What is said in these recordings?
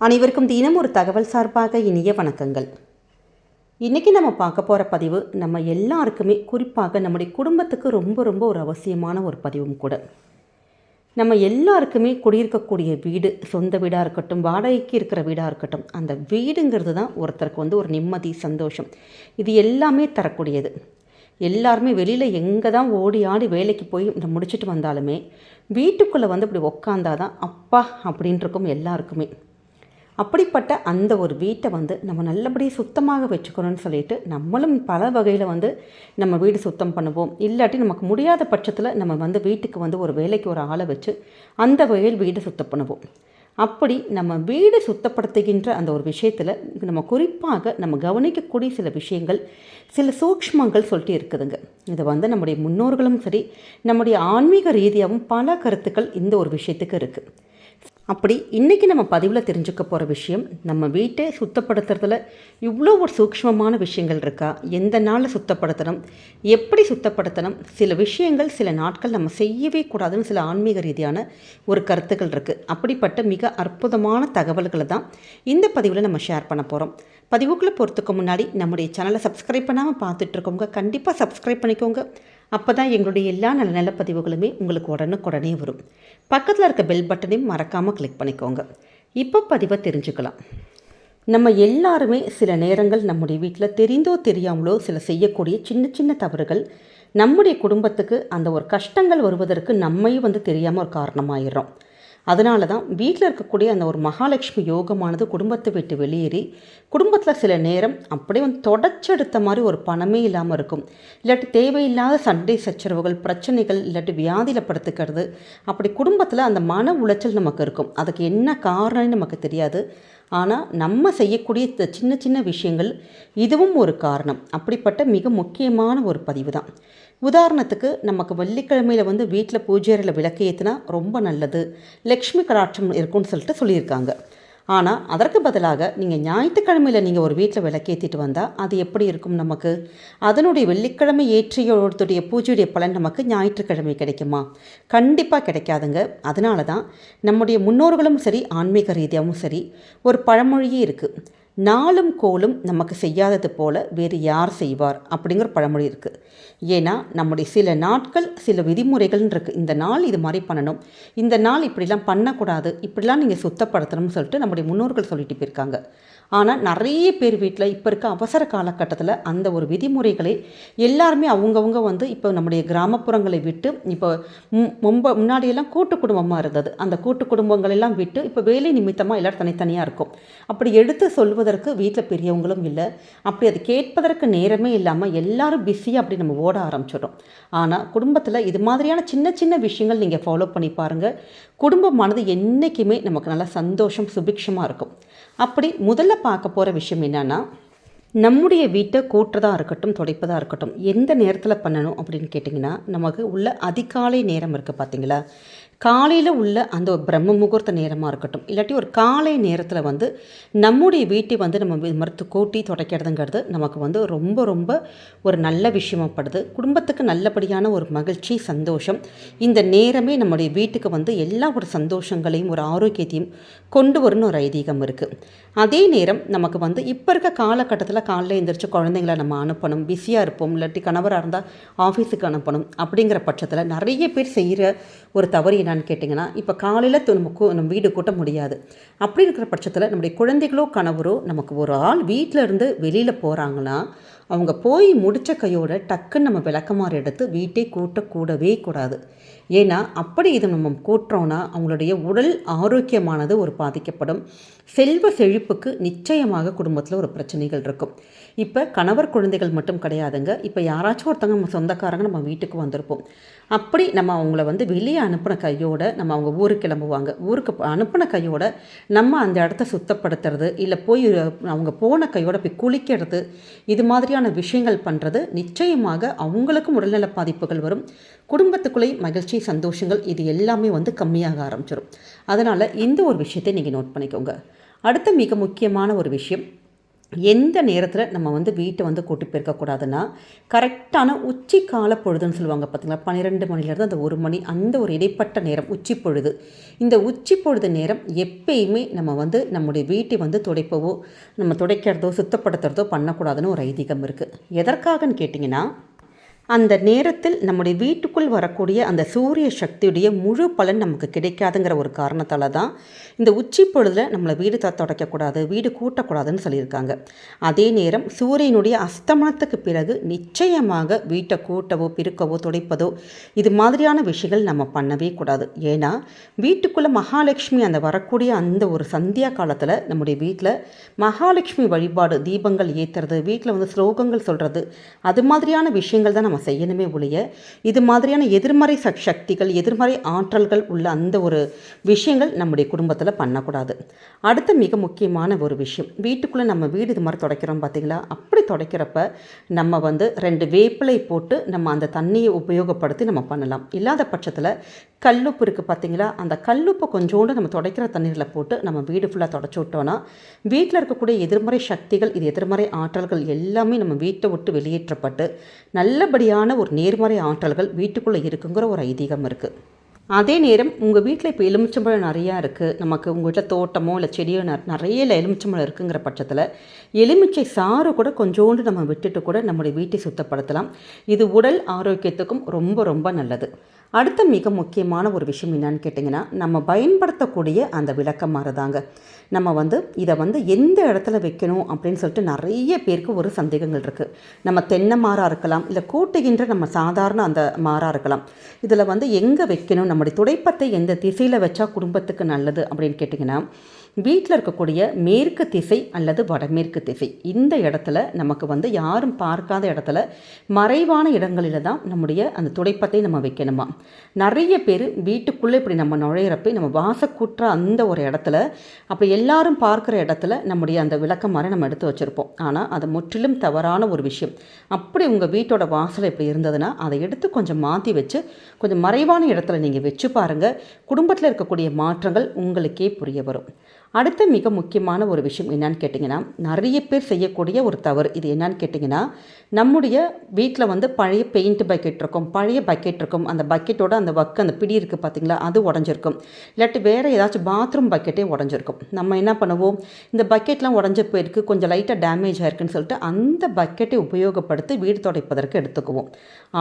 அனைவருக்கும் தினம் ஒரு தகவல் சார்பாக இனிய வணக்கங்கள். இன்றைக்கி நம்ம பார்க்க போகிற பதிவு நம்ம எல்லாருக்குமே குறிப்பாக நம்முடைய குடும்பத்துக்கு ரொம்ப ரொம்ப ஒரு அவசியமான ஒரு பதிவும் கூட. நம்ம எல்லாருக்குமே குடியிருக்கக்கூடிய வீடு சொந்த வீடாக இருக்கட்டும் வாடகைக்கு இருக்கிற வீடாக இருக்கட்டும் அந்த வீடுங்கிறது தான் ஒருத்தருக்கு வந்து ஒரு நிம்மதி சந்தோஷம். இது எல்லாமே தரக்கூடியது. எல்லாருமே வெளியில் எங்கே தான் ஓடி ஆடி வேலைக்கு போய் முடிச்சுட்டு வந்தாலுமே வீட்டுக்குள்ளே வந்து இப்படி உக்காந்தாதான் அப்பா அப்படின்ட்டு இருக்கும் எல்லாருக்குமே. அப்படிப்பட்ட அந்த ஒரு வீட்டை வந்து நம்ம நல்லபடியாக சுத்தமாக வச்சுக்கணும்னு சொல்லிட்டு நம்மளும் பல வகையில் வந்து நம்ம வீடு சுத்தம் பண்ணுவோம். இல்லாட்டி நமக்கு முடியாத பட்சத்தில் நம்ம வந்து வீட்டுக்கு வந்து ஒரு வேலைக்கு ஒரு ஆளை வச்சு அந்த வகையில் வீடு சுத்தம் பண்ணுவோம். அப்படி நம்ம வீடு சுத்தப்படுத்துகின்ற அந்த ஒரு விஷயத்தில் நம்ம குறிப்பாக நம்ம கவனிக்கக்கூடிய சில விஷயங்கள் சில சூக்ஷ்மங்கள் சொல்லிட்டு இருக்குதுங்க. இது வந்து நம்முடைய முன்னோர்களும் சரி நம்முடைய ஆன்மீக ரீதியாகவும் பல கருத்துக்கள் இந்த ஒரு விஷயத்துக்கு இருக்குது அப்படி இன்றைக்கி நம்ம பதிவில் தெரிஞ்சுக்க போகிற விஷயம் நம்ம வீட்டை சுத்தப்படுத்துறதுல இவ்வளோ ஒரு சூக்ஷ்மமான விஷயங்கள் இருக்கா? எந்த நாளில் சுத்தப்படுத்தணும்? எப்படி சுத்தப்படுத்தணும்? சில விஷயங்கள் சில நாட்கள் நம்ம செய்யவே கூடாதுன்னு சில ஆன்மீக ரீதியான ஒரு கருத்துக்கள் இருக்குது அப்படிப்பட்ட மிக அற்புதமான தகவல்களை தான் இந்த பதிவில் நம்ம ஷேர் பண்ண போகிறோம் பதிவுக்குள்ளே போகிறதுக்கு முன்னாடி நம்முடைய சேனலை சப்ஸ்கிரைப் பண்ணாமல் பார்த்துட்ருக்கோங்க கண்டிப்பாக சப்ஸ்கிரைப் பண்ணிக்கோங்க. அப்போ தான் எங்களுடைய எல்லா நல்ல நல்ல பதிவுகளுமே உங்களுக்கு உடனுக்குடனே வரும். பக்கத்தில் இருக்க பெல் பட்டனையும் மறக்காமல் கிளிக் பண்ணிக்கோங்க. இப்போ பதிவை தெரிஞ்சுக்கலாம். நம்ம எல்லாருமே சில நேரங்கள் நம்முடைய வீட்டில் தெரிந்தோ தெரியாமலோ சில செய்யக்கூடிய சின்ன சின்ன தவறுகள் நம்முடைய குடும்பத்துக்கு அந்த ஒரு கஷ்டங்கள் வருவதற்கு நம்மையும் வந்து தெரியாமல் ஒரு காரணமாயிடுறோம். அதனால தான் வீட்டில் இருக்கக்கூடிய அந்த ஒரு மகாலட்சுமி யோகமானது குடும்பத்தை விட்டு வெளியேறி குடும்பத்தில் சில நேரம் அப்படியே வந்து தொடச்செடுத்த மாதிரி ஒரு பணமே இல்லாமல் இருக்கும். இல்லாட்டி தேவையில்லாத சண்டை சச்சரவுகள் பிரச்சனைகள் இல்லாட்டி வியாதியில் படுத்துக்கிறது. அப்படி குடும்பத்தில் அந்த மன உளைச்சல் நமக்கு இருக்கும். அதுக்கு என்ன காரணம்னு நமக்கு தெரியாது. ஆனால் நம்ம செய்யக்கூடிய சின்ன சின்ன விஷயங்கள் இதுவும் ஒரு காரணம். அப்படிப்பட்ட மிக முக்கியமான ஒரு பதிவு தான். உதாரணத்துக்கு நமக்கு வெள்ளிக்கிழமையில் வந்து வீட்டில் பூஜை அறையில் விளக்கு ஏற்றினா ரொம்ப நல்லது. லக்ஷ்மி கடாட்சம் இருக்கும்னு சொல்லிட்டு சொல்லியிருக்காங்க. ஆனால் அதற்கு பதிலாக நீங்கள் ஞாயிற்றுக்கிழமையில் நீங்கள் ஒரு வீட்டில் விளக்கேற்றிட்டு வந்தால் அது எப்படி இருக்கும் நமக்கு? அதனுடைய வெள்ளிக்கிழமை ஏற்றிய ஒருத்தருடைய பூஜையுடைய பலன் நமக்கு ஞாயிற்றுக்கிழமை கிடைக்குமா? கண்டிப்பாக கிடைக்காதுங்க. அதனால தான் நம்முடைய முன்னோர்களும் சரி ஆன்மீக ரீதியாகவும் சரி ஒரு பழமொழியே இருக்குது நாளும் கோலும் நமக்கு செய்யாதது போல வேறு யார் செய்வார் அப்படிங்கிற பழமொழி இருக்குது ஏன்னா நம்முடைய சில நாட்கள் சில விதிமுறைகள்னு இருக்குது இந்த நாள் இது மாதிரி பண்ணணும். இந்த நாள் இப்படிலாம் பண்ணக்கூடாது. இப்படிலாம் நீங்கள் சுத்தப்படுத்தணும்னு சொல்லிட்டு நம்முடைய முன்னோர்கள் சொல்லிட்டு போயிருக்காங்க. ஆனால் நிறைய பேர் வீட்டில் இப்போ இருக்க அவசர காலகட்டத்தில் அந்த ஒரு விதிமுறைகளை எல்லாருமே அவங்கவுங்க வந்து இப்போ நம்முடைய கிராமப்புறங்களை விட்டு இப்போ மும்ப முன்னாடியெல்லாம் கூட்டு குடும்பமாக இருந்தது. அந்த கூட்டு குடும்பங்களெல்லாம் விட்டு இப்போ வேலை நிமித்தமாக எல்லோரும் தனித்தனியாக இருக்கும். அப்படி எடுத்து சொல்வது சொல்வதற்கு வீட்டில் பெரியவங்களும் இல்லை. அப்படி அது கேட்பதற்கு நேரமே இல்லாமல் எல்லாரும் பிஸியாக அப்படி நம்ம ஓட ஆரம்பிச்சிடும் ஆனால் குடும்பத்தில் இது மாதிரியான சின்ன சின்ன விஷயங்கள் நீங்கள் ஃபாலோ பண்ணி பாருங்கள் குடும்பமானது என்றைக்குமே நமக்கு நல்லா சந்தோஷம் சுபிக்ஷமாக இருக்கும். அப்படி முதல்ல பார்க்க போகிற விஷயம் என்னென்னா நம்முடைய வீட்டை கூட்டுறதாக இருக்கட்டும் துடைப்பதாக இருக்கட்டும் எந்த நேரத்தில் பண்ணணும் அப்படின்னு கேட்டிங்கன்னா நமக்கு உள்ள அதிகாலை நேரம் இருக்குது பார்த்தீங்களா காலையில் உள்ள அந்த ஒரு பிரம்ம முகூர்த்த நேரமாக இருக்கட்டும். இல்லாட்டி ஒரு காலை நேரத்தில் வந்து நம்முடைய வீட்டை வந்து நம்ம மறுத்து கூட்டி துடைக்கிறதுங்கிறது நமக்கு வந்து ரொம்ப ரொம்ப ஒரு நல்ல விஷயமாகப்படுது குடும்பத்துக்கு நல்லபடியான ஒரு மகிழ்ச்சி சந்தோஷம். இந்த நேரமே நம்முடைய வீட்டுக்கு வந்து எல்லா ஒரு சந்தோஷங்களையும் ஒரு ஆரோக்கியத்தையும் கொண்டு வரணும் ஒரு ஐதீகம் இருக்குது அதே நேரம் நமக்கு வந்து இப்போ இருக்க காலகட்டத்தில் காலையில் எழுந்திரிச்சு குழந்தைங்கள நம்ம அனுப்பணும் பிஸியாக இருப்போம் இல்லாட்டி கணவராக இருந்தால் ஆஃபீஸுக்கு அனுப்பணும் அப்படிங்கிற பட்சத்தில் நிறைய பேர் செய்கிற ஒரு தவறு என்னான்னு கேட்டிங்கன்னா இப்போ காலையில் நமக்கு நம்ம வீடு கூட்ட முடியாது. அப்படி இருக்கிற பட்சத்தில் நம்முடைய குழந்தைகளோ கணவரோ நமக்கு ஒரு ஆள் வீட்டில் இருந்து வெளியில் போகிறாங்கன்னா அவங்க போய் முடித்த கையோட டக்குன்னு நம்ம விளக்கமாறு எடுத்து வீட்டை கூட்டக்கூடவே கூடாது. ஏன்னா அப்படி இதை நம்ம கூட்டுறோன்னா அவங்களுடைய உடல் ஆரோக்கியமானது ஒரு பாதிக்கப்படும். செல்வ செழிப்புக்கு நிச்சயமாக குடும்பத்தில் ஒரு பிரச்சனைகள் இருக்கும். இப்போ கணவர் குழந்தைகள் மட்டும் கிடையாதுங்க. இப்போ யாராச்சும் ஒருத்தவங்க நம்ம சொந்தக்காரங்க நம்ம வீட்டுக்கு வந்திருப்போம். அப்படி நம்ம அவங்கள வந்து வெளியே அனுப்பின கையோட நம்ம அவங்க ஊருக்கு கிளம்புவாங்க. ஊருக்கு அனுப்பின கையோட நம்ம அந்த இடத்த சுத்தப்படுத்துறது இல்லை போய் அவங்க போன கையோட போய் குளிக்கிறது இது மாதிரியான விஷயங்கள் பண்ணுறது நிச்சயமாக அவங்களுக்கும் உடல்நல பாதிப்புகள் வரும். குடும்பத்துக்குள்ளே மகிழ்ச்சி சந்தோஷங்கள் இது எல்லாமே வந்து கம்மியாக ஆரம்பிச்சிடும் அதனால் இந்த ஒரு விஷயத்தை நீங்கள் நோட் பண்ணிக்கோங்க. அடுத்த மிக முக்கியமான ஒரு விஷயம் எந்த நேரத்தில் நம்ம வந்து வீட்டை வந்து கூட்டி போயிருக்கக்கூடாதுன்னா கரெக்டான உச்சி கால பொழுதுன்னு சொல்லுவாங்க பார்த்தீங்களா பன்னிரெண்டு மணிலேருந்து அந்த ஒரு மணி அந்த ஒரு இடைப்பட்ட நேரம் உச்சி பொழுது. இந்த உச்சி பொழுது நேரம் எப்பயுமே நம்ம வந்து நம்முடைய வீட்டை வந்து துடைப்பவோ நம்ம துடைக்கிறதோ சுத்தப்படுத்துறதோ பண்ணக்கூடாதுன்னு ஒரு ஐதீகம் இருக்குது எதற்காகன்னு கேட்டிங்கன்னா அந்த நேரத்தில் நம்முடைய வீட்டுக்குள் வரக்கூடிய அந்த சூரிய சக்தியுடைய முழு பலன் நமக்கு கிடைக்காதுங்கிற ஒரு காரணத்தால் தான் இந்த உச்சி பொழுதில் நம்மளை வீடு த தொடக்கக்கூடாது வீடு கூட்டக்கூடாதுன்னு சொல்லியிருக்காங்க. அதே நேரம் சூரியனுடைய அஸ்தமனத்துக்கு பிறகு நிச்சயமாக வீட்டை கூட்டவோ பிரிக்கவோ துடைப்பதோ இது மாதிரியான விஷயங்கள் நம்ம பண்ணவே கூடாது. ஏன்னா வீட்டுக்குள்ளே மகாலட்சுமி அந்த வரக்கூடிய அந்த ஒரு சந்தியா காலத்தில் நம்முடைய வீட்டில் மகாலட்சுமி வழிபாடு தீபங்கள் ஏற்றுறது வீட்டில் வந்து ஸ்லோகங்கள் சொல்கிறது அது மாதிரியான விஷயங்கள் தான் நம்ம செய்யணுமே ஒழிய இது மாதிரியான எதிர்மறை சக்திகள் எதிர்மறை ஆற்றல்கள் உள்ள அந்த ஒரு விஷயங்கள் நம்முடைய குடும்பத்தில் பண்ணக்கூடாது. அடுத்த மிக முக்கியமான ஒரு விஷயம் வீட்டுக்குள்ளே நம்ம வீடு இது மாதிரி துடைக்கிறோம் பார்த்தீங்களா அப்படி துடைக்கிறப்ப நம்ம வந்து ரெண்டு வேப்பிலை போட்டு நம்ம அந்த தண்ணியை உபயோகப்படுத்தி நம்ம பண்ணலாம். இல்லாத பட்சத்தில் கல்லுப்பு இருக்குது பார்த்தீங்களா அந்த கல்லுப்பை கொஞ்சோண்டு நம்ம துடைக்கிற தண்ணீரில் போட்டு நம்ம வீடு ஃபுல்லாக தொடச்சி விட்டோன்னா வீட்டில் இருக்கக்கூடிய எதிர்மறை சக்திகள் இது எதிர்மறை ஆற்றல்கள் எல்லாமே நம்ம வீட்டை விட்டு வெளியேற்றப்பட்டு நல்லபடியான ஒரு நேர்மறை ஆற்றல்கள் வீட்டுக்குள்ளே இருக்குங்கிற ஒரு ஐதீகம் இருக்குது அதே நேரம் உங்கள் வீட்டில் இப்போ எலுமிச்சம்பழம் நிறையா இருக்குது நமக்கு உங்கள் வீட்டில் தோட்டமோ இல்லை செடியோ ந நிறைய இல்லை எலுமிச்சம்பழம் இருக்குங்கிற பட்சத்தில் எலுமிச்சை சாறு கூட கொஞ்சோண்டு நம்ம விட்டுட்டு கூட நம்முடைய வீட்டை சுத்தப்படுத்தலாம். இது உடல் ஆரோக்கியத்துக்கும் ரொம்ப ரொம்ப நல்லது. அடுத்த மிக முக்கியமான ஒரு விஷயம் என்னன்னு கேட்டிங்கன்னா நம்ம பயன்படுத்தக்கூடிய அந்த விளக்கமாறு தாங்க நம்ம வந்து இதை வந்து எந்த இடத்துல வைக்கணும் அப்படின்னு சொல்லிட்டு நிறைய பேருக்கு ஒரு சந்தேகங்கள் இருக்குது நம்ம தென்னை மாறாக இருக்கலாம் இல்லை கூட்டுகின்ற நம்ம சாதாரண அந்த மாறாக இருக்கலாம். இதில் வந்து எங்கே வைக்கணும் நம்முடைய துடைப்பத்தை எந்த திசையில் வச்சா குடும்பத்துக்கு நல்லது அப்படின்னு கேட்டிங்கன்னா வீட்டில் இருக்கக்கூடிய மேற்கு திசை அல்லது வடமேற்கு திசை. இந்த இடத்துல நமக்கு வந்து யாரும் பார்க்காத இடத்துல மறைவான இடங்களில் தான் நம்முடைய அந்த துடைப்பத்தை நம்ம வைக்கணுமா? நிறைய பேர் வீட்டுக்குள்ளே இப்படி நம்ம நுழையிறப்ப நம்ம வாசக்கூற்ற அந்த ஒரு இடத்துல அப்படி எல்லாரும் பார்க்குற இடத்துல நம்முடைய அந்த விளக்கமாரை நம்ம எடுத்து வச்சுருப்போம். ஆனால் அது முற்றிலும் தவறான ஒரு விஷயம். அப்படி உங்கள் வீட்டோட வாசல் இப்படி இருந்ததுன்னா அதை எடுத்து கொஞ்சம் மாற்றி வச்சு கொஞ்சம் மறைவான இடத்துல நீங்கள் வச்சு பாருங்கள் குடும்பத்தில் இருக்கக்கூடிய மாற்றங்கள் உங்களுக்கே புரிய வரும். அடுத்த மிக முக்கியமான ஒரு விஷயம் என்னன்னு கேட்டிங்கன்னா நிறைய பேர் செய்யக்கூடிய ஒரு தவறு. இது என்னன்னு கேட்டிங்கன்னா நம்முடைய வீட்டில் வந்து பழைய பெயிண்ட் பக்கெட் இருக்கும் பழைய பக்கெட் இருக்கும். அந்த பக்கெட்டோட அந்த வக்கு அந்த பிடி இருக்குது பார்த்தீங்களா அது உடஞ்சிருக்கும். இல்லாட்டி வேறு ஏதாச்சும் பாத்ரூம் பக்கெட்டே உடஞ்சிருக்கும். நம்ம என்ன பண்ணுவோம் இந்த பக்கெட்லாம் உடஞ்சி போயிருக்கு கொஞ்சம் லைட்டாக டேமேஜ் ஆயிருக்குன்னு சொல்லிட்டு அந்த பக்கெட்டை உபயோகப்படுத்தி வீடு துடைப்பதற்கு எடுத்துக்குவோம்.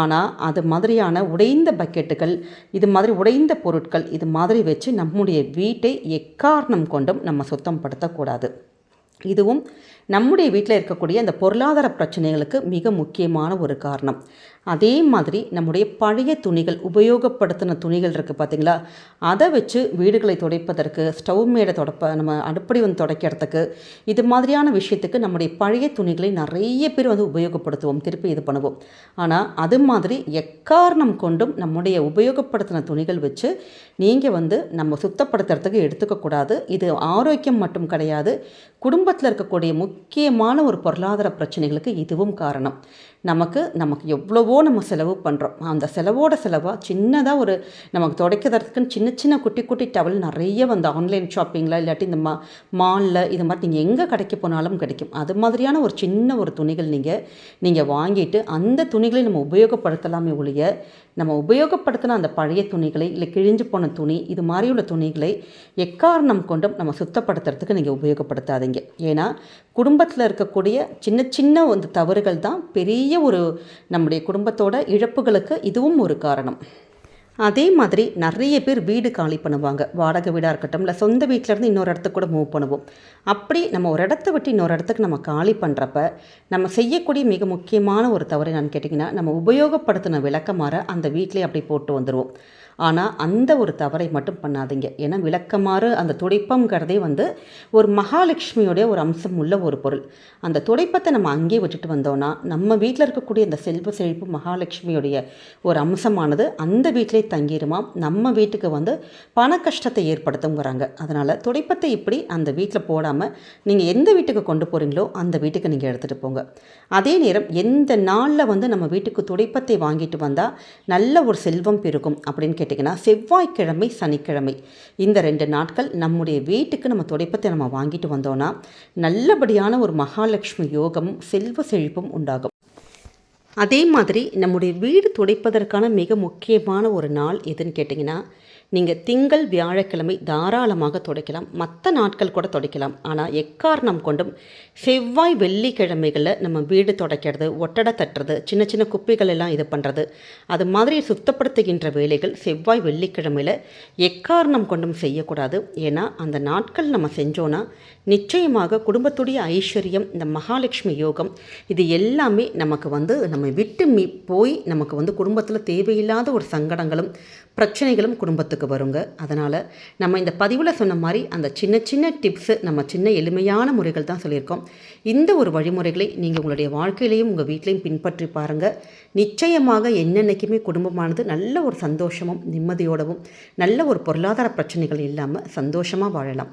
ஆனால் அது மாதிரியான உடைந்த பக்கெட்டுகள் இது மாதிரி உடைந்த பொருட்கள் இது மாதிரி வச்சு நம்முடைய வீட்டை எக்காரணம் கொண்டு கொண்டும் நம்ம சுத்தம் படுத்தக்கூடாது இதுவும் நம்முடைய வீட்டில் இருக்கக்கூடிய அந்த பொருளாதார பிரச்சனைகளுக்கு மிக முக்கியமான ஒரு காரணம். அதே மாதிரி நம்முடைய பழைய துணிகள் உபயோகப்படுத்தின துணிகள் இருக்குது பார்த்தீங்களா அதை வச்சு வீடுகளை துடைப்பதற்கு ஸ்டவ் மேடை தொடப்ப நம்ம அடுப்படி வந்து துடைக்கிறதுக்கு இது மாதிரியான விஷயத்துக்கு நம்முடைய பழைய துணிகளை நிறைய பேர் வந்து உபயோகப்படுத்துவோம் திருப்பி இது பண்ணுவோம். ஆனால் அது மாதிரி எக்காரணம் கொண்டும் நம்முடைய உபயோகப்படுத்தின துணிகள் வச்சு நீங்கள் வந்து நம்ம சுத்தப்படுத்துறதுக்கு எடுத்துக்கக்கூடாது இது ஆரோக்கியம் மட்டும் கிடையாது குடும்பத்தில் இருக்கக்கூடிய முக்கியமான ஒரு பொருளாதார பிரச்சனைகளுக்கு இதுவும் காரணம். நமக்கு நமக்கு எவ்வளவோ நம்ம செலவு பண்ணுறோம் அந்த செலவோட செலவாக சின்னதாக ஒரு நமக்கு துடைக்கிறதுக்குன்னு சின்ன சின்ன குட்டி குட்டி டவல் நிறைய வந்து ஆன்லைன் ஷாப்பிங்கில் இல்லாட்டி இந்த மா மாலில் இது மாதிரி நீங்கள் எங்கே கடைக்கு போனாலும் கிடைக்கும். அது மாதிரியான ஒரு சின்ன ஒரு துணிகள் நீங்கள் நீங்கள் வாங்கிட்டு அந்த துணிகளை நம்ம உபயோகப்படுத்தலாமே ஒழிய நம்ம உபயோகப்படுத்தின அந்த பழைய துணிகளை இல்லை கிழிஞ்சு போன துணி இது மாதிரி உள்ள துணிகளை எக்காரணம் கொண்டும் நம்ம சுத்தப்படுத்துறதுக்கு நீங்கள் உபயோகப்படுத்தாதீங்க. ஏன்னா குடும்பத்தில் இருக்கக்கூடிய சின்ன சின்ன வந்து தவறுகள் தான் பெரிய ஒரு நம்முடைய குடும்பத்தோட இழப்புகளுக்கு இதுவும் ஒரு காரணம். அதே மாதிரி நிறைய பேர் வீடு காலி பண்ணுவாங்க. வாடகை வீடாக இருக்கட்டும் இல்லை சொந்த வீட்டிலேருந்து இன்னொரு இடத்துக்கு கூட மூவ் பண்ணுவோம். அப்படி நம்ம ஒரு இடத்த விட்டு இன்னொரு இடத்துக்கு நம்ம காலி பண்ணுறப்ப நம்ம செய்யக்கூடிய மிக முக்கியமான ஒரு தவறு என்னன்னு கேட்டிங்கன்னா நம்ம உபயோகப்படுத்தின விளக்கமாற அந்த வீட்டிலே அப்படி போட்டு வந்துடுவோம் ஆனால் அந்த ஒரு தவறை மட்டும் பண்ணாதீங்க. ஏன்னா விளக்கமாறு அந்த துடைப்பங்கிறதே வந்து ஒரு மகாலட்சுமியோடைய ஒரு அம்சம் உள்ள ஒரு பொருள். அந்த துடைப்பத்தை நம்ம அங்கேயே விட்டுட்டு வந்தோன்னா நம்ம வீட்டில் இருக்கக்கூடிய அந்த செல்வ செழிப்பு மகாலட்சுமியுடைய ஒரு அம்சமானது அந்த வீட்டிலே தங்கிடுமா நம்ம வீட்டுக்கு வந்து பண கஷ்டத்தை ஏற்படுத்துங்கிறாங்க அதனால் துடைப்பத்தை இப்படி அந்த வீட்டில் போடாமல் நீங்கள் எந்த வீட்டுக்கு கொண்டு போகிறீங்களோ அந்த வீட்டுக்கு நீங்கள் எடுத்துகிட்டு போங்க. அதே நேரம் எந்த நாளில் வந்து நம்ம வீட்டுக்கு துடைப்பத்தை வாங்கிட்டு வந்தால் நல்ல ஒரு செல்வம் பெருகும் அப்படின்னு கேட்டு கேட்டிங்கன்னா செவ்வாய்க்கிழமை சனிக்கிழமை. இந்த ரெண்டு நாட்கள் நம்முடைய வீட்டுக்கு நம்ம துடைப்பத்தை நம்ம வாங்கிட்டு வந்தோன்னா நல்லபடியான ஒரு மகாலட்சுமி யோகமும் செல்வ செழிப்பும் உண்டாகும். அதே மாதிரி நம்முடைய வீடு துடைப்பதற்கான மிக முக்கியமான ஒரு நாள் எதுன்னு கேட்டிங்கன்னா நீங்கள் திங்கள் வியாழக்கிழமை தாராளமாக துடைக்கலாம். மற்ற நாட்கள் கூட துடைக்கலாம். ஆனால் எக்காரணம் கொண்டும் செவ்வாய் வெள்ளிக்கிழமைகளில் நம்ம வீடு துடைக்கிறது ஒட்டடை தட்டுறது சின்ன சின்ன குப்பைகள் எல்லாம் இது பண்ணுறது அது மாதிரி சுத்தப்படுத்துகின்ற வேலைகள் செவ்வாய் வெள்ளிக்கிழமையில் எக்காரணம் கொண்டும் செய்யக்கூடாது. ஏன்னா அந்த நாட்கள் நம்ம செஞ்சோன்னா நிச்சயமாக குடும்பத்துடைய ஐஸ்வர்யம் இந்த மகாலட்சுமி யோகம் இது எல்லாமே நமக்கு வந்து நம்ம விட்டு மீ போய் நமக்கு வந்து குடும்பத்தில் தேவையில்லாத ஒரு சங்கடங்களும் பிரச்சனைகளும் குடும்பத்துக்கு வருங்க. அதனால் நம்ம இந்த பதிவில் சொன்ன மாதிரி அந்த சின்ன சின்ன டிப்ஸு நம்ம சின்ன எளிமையான முறைகள் தான் சொல்லியிருக்கோம். இந்த ஒரு வழிமுறைகளை நீங்கள் உங்களுடைய வாழ்க்கையிலையும் உங்கள் வீட்லேயும் பின்பற்றி பாருங்கள் நிச்சயமாக என்னென்னைக்குமே குடும்பமானது நல்ல ஒரு சந்தோஷமும் நிம்மதியோடவும் நல்ல ஒரு பொருளாதார பிரச்சனைகள் இல்லாமல் சந்தோஷமாக வாழலாம்.